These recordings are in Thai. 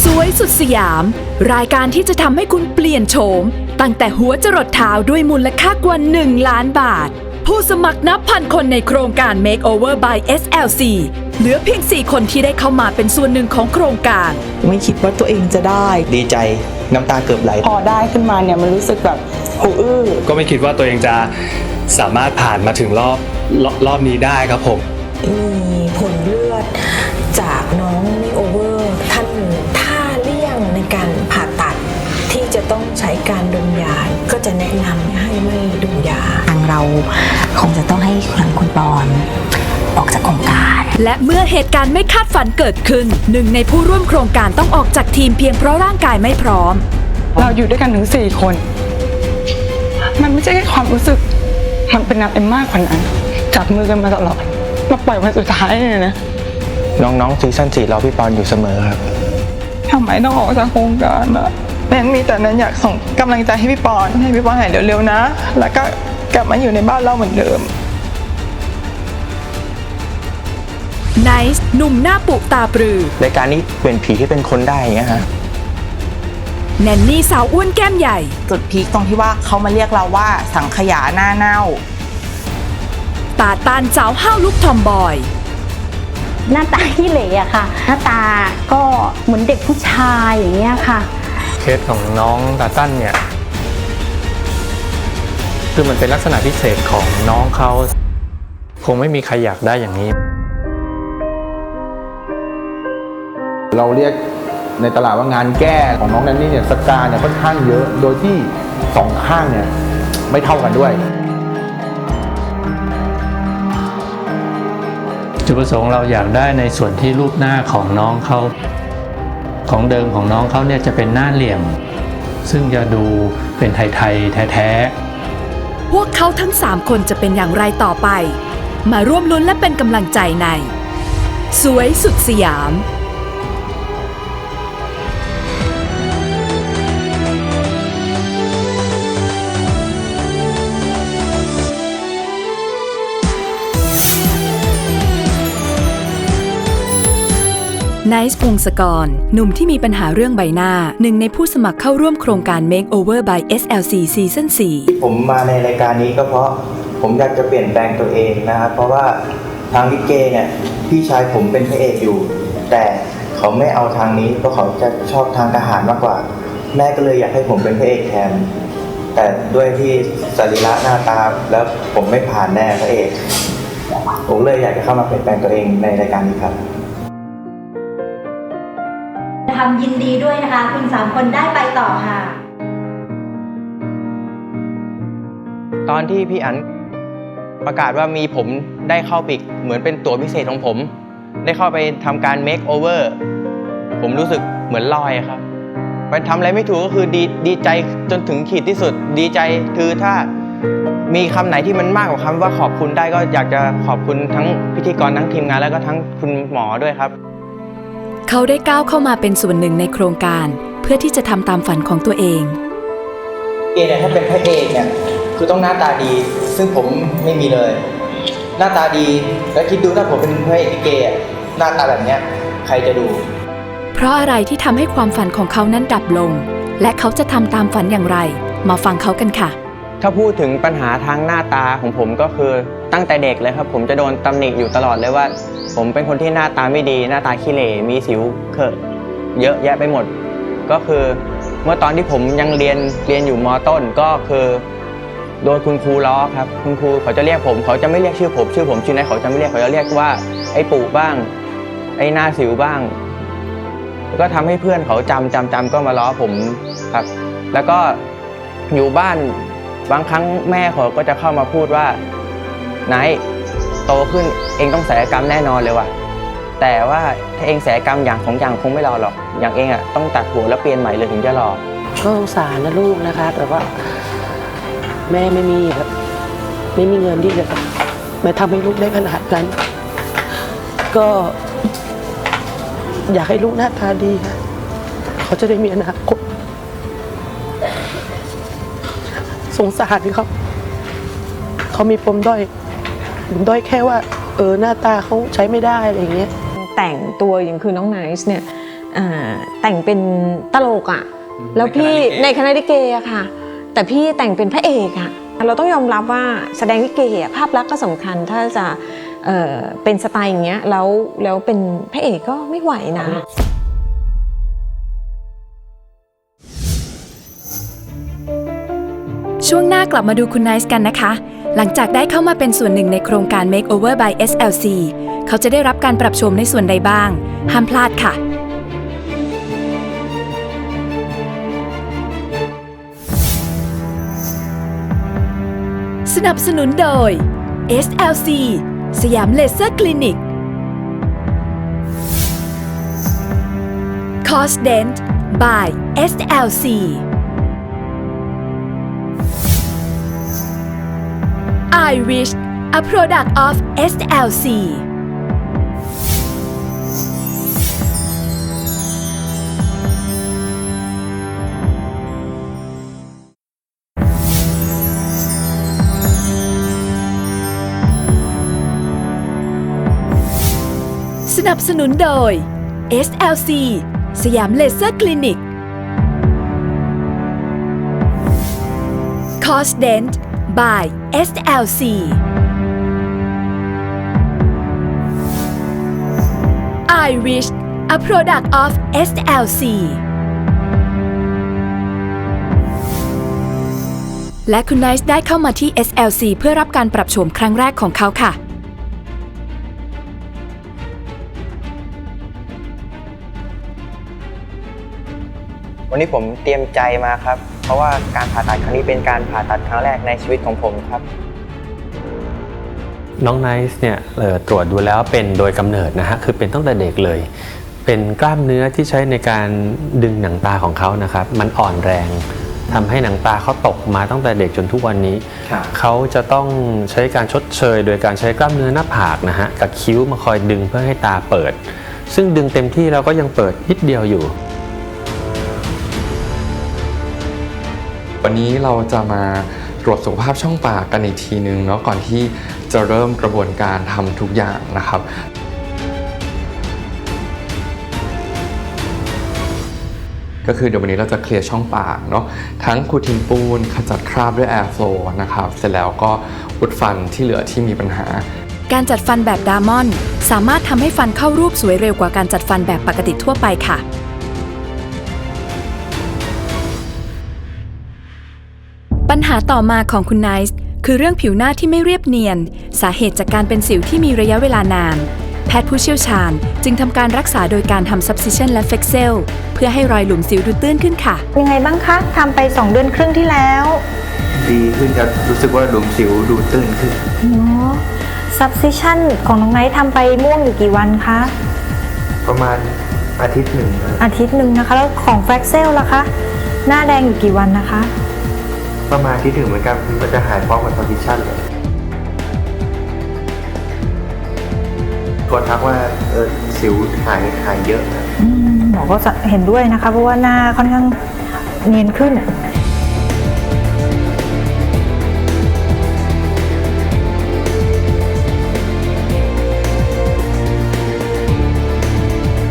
สวยสุดสยาม รายการที่จะทำให้คุณเปลี่ยนโฉม ตั้งแต่หัวจรดเท้าด้วยมูลค่ากว่า 1 ล้านบาท ผู้สมัครนับพันคนในโครงการ Makeover by SLC เหลือเพียง 4 คนที่ได้เข้ามาเป็นส่วนหนึ่งของโครงการ ไม่คิดว่าตัวเองจะได้ ดีใจน้ำตาเกือบไหล พอได้ขึ้นมาเนี่ยมันรู้สึกแบบหูอื้อก็ไม่คิดว่าตัวเองจะสามารถผ่านมาถึงรอบรอบรอบนี้ได้ครับผม จะต้องใช้การดมยา ก็จะแนะนำให้ไม่ดมยา ทางเราคงจะต้องให้ทางคุณปอนออกจากโครงการ และเมื่อเหตุการณ์ไม่คาดฝันเกิดขึ้น หนึ่งในผู้ร่วมโครงการต้องออกจากทีมเพียงเพราะร่างกายไม่พร้อม เราอยู่ด้วยกันถึงสี่คน มันไม่ใช่แค่ความรู้สึก มันเป็นอะไรมากกว่านั้น จับมือกันมาตลอด มาปล่อยวันสุดท้ายเนี่ยนะ น้องๆซีซั่นสี่รอพี่ปอนอยู่เสมอครับ ทำไมต้องออกจากโครงการอะ แนนมีแต่แนนอยากส่งกำลังใจให้พี่ปอนให้พี่ปอนหายเร็วๆนะ แล้วก็กลับมาอยู่ในบ้านเราเหมือนเดิมไนซ์หนุ่มหน้าปุตาปรือรายการนี้เปลี่ยนผีให้เป็นคนได้อย่างเงี้ยฮะแนนนี่สาวอ้วนแก้มใหญ่ จุดพีคตรงที่ว่าเขามาเรียกเราว่าสังขยาหน้าเน่า ตาตานสาวห้าวลุกทอมบอย หน้าตาที่เหล่อะค่ะ หน้าตาก็เหมือนเด็กผู้ชายอย่างเงี้ยค่ะ เคสของน้องตาตั้นเนี่ยคือมันเป็นลักษณะพิเศษของน้องเขา คงไม่มีใครอยากได้อย่างนี้ เราเรียกในตลาดว่างานแก้ของน้องแนนนี่เนี่ยสกาเนี่ยค่อนข้างเยอะโดยที่สองข้างเนี่ยไม่เท่ากันด้วย จุดประสงค์เราอยากได้ในส่วนที่รูปหน้าของน้องเขา ของเดิมของน้องเขาเนี่ยจะเป็นหน้าเหลี่ยม ซึ่งจะดูเป็นไทยๆแท้ๆพวกเขาทั้ง 3 คนจะเป็นอย่างไรต่อไป มาร่วมลุ้นและเป็นกำลังใจใน สวยสุดสยาม ไนซ์พงศกร หนุ่มที่มีปัญหาเรื่องใบหน้า หนึ่งในผู้สมัครเข้าร่วมโครงการ Makeover by SLC Season 4 ผมมาในรายการนี้ก็เพราะผมอยากจะเปลี่ยนแปลงตัวเองนะครับ เพราะว่าทางลิเกเนี่ย พี่ชายผมเป็นพระเอกอยู่ แต่เขาไม่เอาทางนี้เพราะเขาจะชอบทางทหารมากกว่า แม่ก็เลยอยากให้ผมเป็นพระเอกแทน แต่ด้วยที่สรีระหน้าตาแล้วผมไม่ผ่านแน่พระเอก ผมเลยอยากจะเข้ามาเปลี่ยนแปลงตัวเองในรายการนี้ครับำยินดีด้วยนะคะ คุณสามคนได้ไปต่อค่ะ ตอนที่พี่อันประกาศว่ามีผมได้เข้าปิกเหมือนเป็นตั๋วพิเศษของผม ได้เข้าไปทำการ make over ผมรู้สึกเหมือนลอยครับไปทำอะไรไม่ถูกก็คือดีดีใจจนถึงขีดที่สุดดีใจคือถ้ามีคำไหนที่มันมากกว่าคำว่าขอบคุณได้ก็อยากจะขอบคุณทั้งพิธีกรทั้งทีมงานแล้วก็ทั้งคุณหมอด้วยครับ เขาได้ก้าวเข้ามาเป็นส่วนหนึ่งในโครงการเพื่อที่จะทำตามฝันของตัวเอง เอเนี่ยถ้าเป็นพระเอกเนี่ยคือต้องหน้าตาดี ซึ่งผมไม่มีเลย หน้าตาดีแล้วคิดดูถ้าผมเป็นพระเอกลิเกอะหน้าตาแบบเนี้ยใครจะดู เพราะอะไรที่ทำให้ความฝันของเขานั้นดับลง และเขาจะทำตามฝันอย่างไร มาฟังเขากันค่ะ ถ้าพูดถึงปัญหาทางหน้าตาของผมก็คือตั้งแต่เด็กเลยครับ ผมจะโดนตำหนิอยู่ตลอดเลยว่า ผมเป็นคนที่หน้าตาไม่ดี หน้าตาขี้เหร่มีสิวเขิดเยอะแยะไปหมด ก็คือเมื่อตอนที่ผมยังเรียนเรียนอยู่มต้นก็คือโดนคุณครูล้อครับ คุณครูเขาจะเรียกผม เขาจะไม่เรียกชื่อผมชื่อผมชื่อไหนเขาจะไม่เรียกเขาจะเรียกว่า ไอ้ปู่บ้าง ไอ้หน้าสิวบ้าง ก็ทำให้เพื่อนเขาจำจำจำก็มาล้อผมครับ แล้วก็อยู่บ้าน บางครั้งแม่เขาก็จะเข้ามาพูดว่าไนท์โตขึ้นเองต้องศัลยกรรมแน่นอนเลยว่ะ แต่ว่าถ้าเองศัลยกรรมอย่างของอย่างคงไม่รอหรอก อย่างเองอะต้องตัดหัวแล้วเปลี่ยนใหม่เลยถึงจะรอก็สงสารนะลูกนะคะ แต่ว่า แม่ไม่มีแบบไม่มีเงินที่จะมาทำให้ลูกได้ขนาดนั้น ก็ อยากให้ลูกหน้าตาดีค่ะเขาจะได้มีอนา สงสารเขาเขามีปมด้อยปมด้อยแค่ว่า เออหน้าตาเขาใช้ไม่ได้อะไรอย่างเงี้ยแต่งตัวอย่างคือน้องไนซ์เนี่ยเอ่อแต่งเป็นตลกอะ่ะแล้วพี่ในคณะลิเกอะค่ะ แต่พี่แต่งเป็นพระเอกอะเราต้องยอมรับว่าแสดงลิเกอะภาพลักษณ์ก็สำคัญถ้าจะเอ่อเป็นสไตล์อย่างเงี้ยแล้วแล้วเป็นพระเอกก็ไม่ไหวนะ ช่วงหน้ากลับมาดูคุณไนซ์กันนะคะ หลังจากได้เข้ามาเป็นส่วนหนึ่งในโครงการ Makeover by SLC เขาจะได้รับการปรับโฉมในส่วนใดบ้าง ห้ามพลาดค่ะ สนับสนุนโดย SLC สยามเลเซอร์คลินิก Cost Dent by SLC Irish a product of SLC สนับสนุนโดย SLC สยามเลเซอร์คลินิก Cost Dent by SLC Irish a product of SLC และคุณไนซ์ได้เข้ามาที่ SLC เพื่อรับการปรับโฉมครั้งแรกของเขาค่ะ วันนี้ผมเตรียมใจมาครับเพ ราะว่าการผ่าตัดครั้งนี้เป็นการผ่าตัดครั้งแรกในชีวิตของผมครับ น้องไนซ์เนี่ยเอ่อตรวจดูแล้วเป็นโดยกำเนิดนะฮะคือเป็นตั้งแต่เด็กเลย เป็นกล้ามเนื้อที่ใช้ในการดึงหนังตาของเขานะครับ มันอ่อนแรงทำให้หนังตาเขาตกมาตั้งแต่เด็กจนทุกวันนี้ครับเขาจะต้องใช้การชดเชย โดยการใช้กล้ามเนื้อหน้าผากนะฮะกับคิ้วมาคอยดึงเพื่อให้ตาเปิด ซึ่งดึงเต็มที่แล้วก็ยังเปิดนิดเดียวอยู่ วันนี้เราจะมาตรวจสุขภาพช่องปากกันอีกทีนึงเนาะก่อนที่จะเริ่มกระบวนการทำทุกอย่างนะครับก็คือเดี๋ยววันนี้เราจะเคลียร์ช่องปากเนาะทั้งขูทิ้งปูนขจัดคราบด้วย air flow นะครับ เสร็จแล้วก็อุดฟันที่เหลือที่มีปัญหา การจัดฟันแบบดามอน สามารถทำให้ฟันเข้ารูปสวยเร็วกว่าการจัดฟันแบบปกติทั่วไปค่ะ ปัญหาต่อมาของคุณไนซ์คือเรื่องผิวหน้าที่ไม่เรียบเนียน สาเหตุจากการเป็นสิวที่มีระยะเวลานาน แพทย์ผู้เชี่ยวชาญ จึงทำการรักษาโดยการทำ subcision และ flexel เพื่อให้รอยหลุมสิวดูตื้นขึ้นค่ะ ยังไงบ้างคะทำไป 2 เดือนครึ่งที่แล้วดีขึ้นจะรู้สึกว่าหลุมสิวดูตื้นขึ้นเนาะ subcision ของน้องไนท์ทำไปม่วงอยู่กี่วันคะ ประมาณอาทิตย์หนึ่งนะอาทิตย์หนึ่งนะคะ แล้วของ f l e x e l ล่ะคะ หน้าแดงอยู่กี่วันนะคะ ประมาณอาที่ถึงเหมือนกันมันจะหายพร้อมกับคอนดิชันเลยก็ทักว่าเออสิวหายหายเยอะนะอืมหมอก็จะเห็นด้วยนะคะ เพราะว่าหน้าค่อนข้างเนียนขึ้น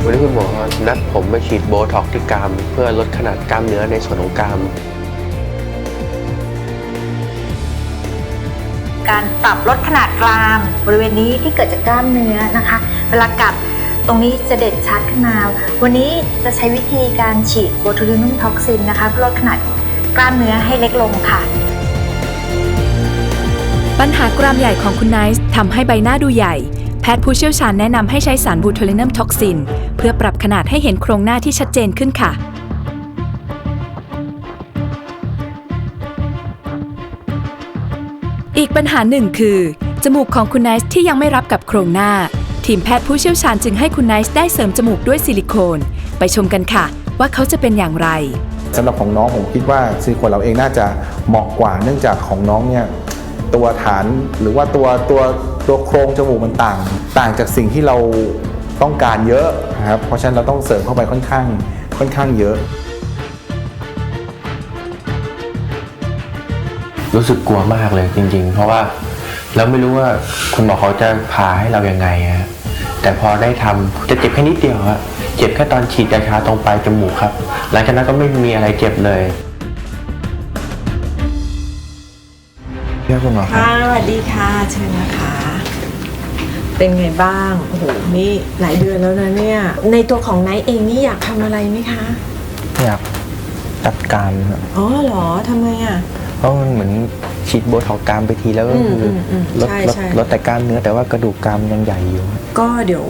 วันนี้คุณหมอนัดผมมาฉีดโบท็อกซ์ที่กราม เพื่อลดขนาดกล้ามเนื้อในส่วนของกราม การปรับลดขนาดกรามบริเวณนี้ที่เกิดจากกล้ามเนื้อนะคะ เวลากัดตรงนี้จะเด่นชัดขึ้นมาวันนี้จะใช้วิธีการฉีดโบทูลินุมท็อกซินนะคะเพื่อลดขนาดกล้ามเนื้อให้เล็กลงค่ะ ปัญหากรามใหญ่ของคุณไนซ์ทำให้ใบหน้าดูใหญ่ แพทย์ผู้เชี่ยวชาญแนะนำให้ใช้สารบูโทลินัมท็อกซิน เพื่อปรับขนาดให้เห็นโครงหน้าที่ชัดเจนขึ้นค่ะ อีกปัญหาหนึ่งคือ จมูกของคุณไนซ์ที่ยังไม่รับกับโครงหน้า ทีมแพทย์ผู้เชี่ยวชาญจึงให้คุณไนซ์ได้เสริมจมูกด้วยซิลิโคน ไปชมกันค่ะ ว่าเขาจะเป็นอย่างไรสำหรับของน้องผมคิดว่าซิลิโคนเราเองน่าจะเหมาะกว่าเนื่องจากของน้องเนี่ยตัวฐานหรือว่าตัวตัวตัวโครงจมูกมันต่าง ต่างจากสิ่งที่เราต้องการเยอะนะครับเพราะฉะนั้นเราต้องเสริมเข้าไปค่อนข้างค่อนข้างเยอะ รู้สึกกลัวมากเลยจริง ๆ เพราะว่าเราไม่รู้ว่าคุณหมอเขาจะพาให้เรายังไงฮะแต่พอได้ทำจะเจ็บแค่นิดเดียวฮะเจ็บแค่ตอนฉีดยาชาตรงปลายจมูกครับ หลังจากนั้นก็ไม่มีอะไรเจ็บเลยครับคุณหมอครับค่ะสวัสดีค่ะเชิญนะคะ เป็นไงบ้างโอ้โหนี่หลายเดือนแล้วนะเนี่ย ในตัวของไนท์เองนี่อยากทำอะไรไหมคะ อยากจัดการครับอ๋อเหรอทำไมอะ เพราะมันเหมือนฉีดโบท็อกซ์กรามไปทีแล้วก็คืออมอืมลดใช่ลดใช่ ลดแต่กล้ามเนื้อแต่ว่ากระดูกกรามยังใหญ่อยู่ ก็เดี๋ยว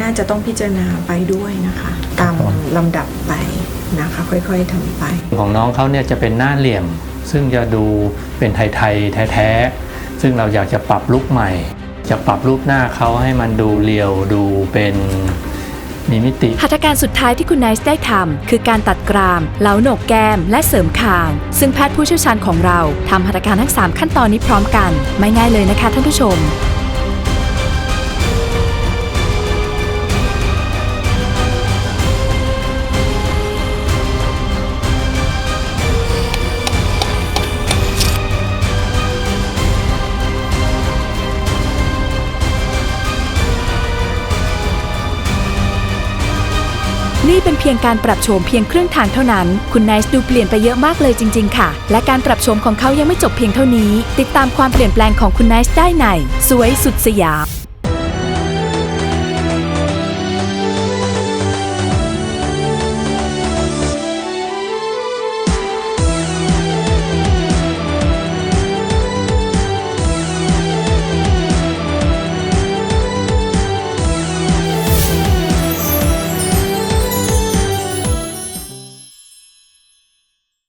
น่าจะต้องพิจารณาไปด้วยนะคะ ตามลำดับไปนะคะ ค่อยๆทำไป ของน้องเขาเนี่ยจะเป็นหน้าเหลี่ยม ซึ่งจะดูเป็นไทยๆแท้ๆซึ่งเราอยากจะปรับลุคใหม่ จะปรับรูปหน้าเขาให้มันดูเรียวดูเป็น มีมิติ หัตถการสุดท้ายที่คุณไนซ์ได้ทำคือการตัดกรามเหลาโหนกแก้ม และเสริมคาง ซึ่งแพทย์ผู้เชี่ยวชาญของเราทำหัตถการทั้ง 3 ขั้นตอนนี้พร้อมกัน ไม่ง่ายเลยนะคะท่านผู้ชม นี่เป็นเพียงการปรับโฉมเพียงครึ่งทางเท่านั้น คุณไนซ์ดูเปลี่ยนไปเยอะมากเลยจริง ๆ ค่ะ และการปรับโฉมของเขายังไม่จบเพียงเท่านี้ ติดตามความเปลี่ยนแปลงของคุณไนซ์ได้ในสวยสุดสยาม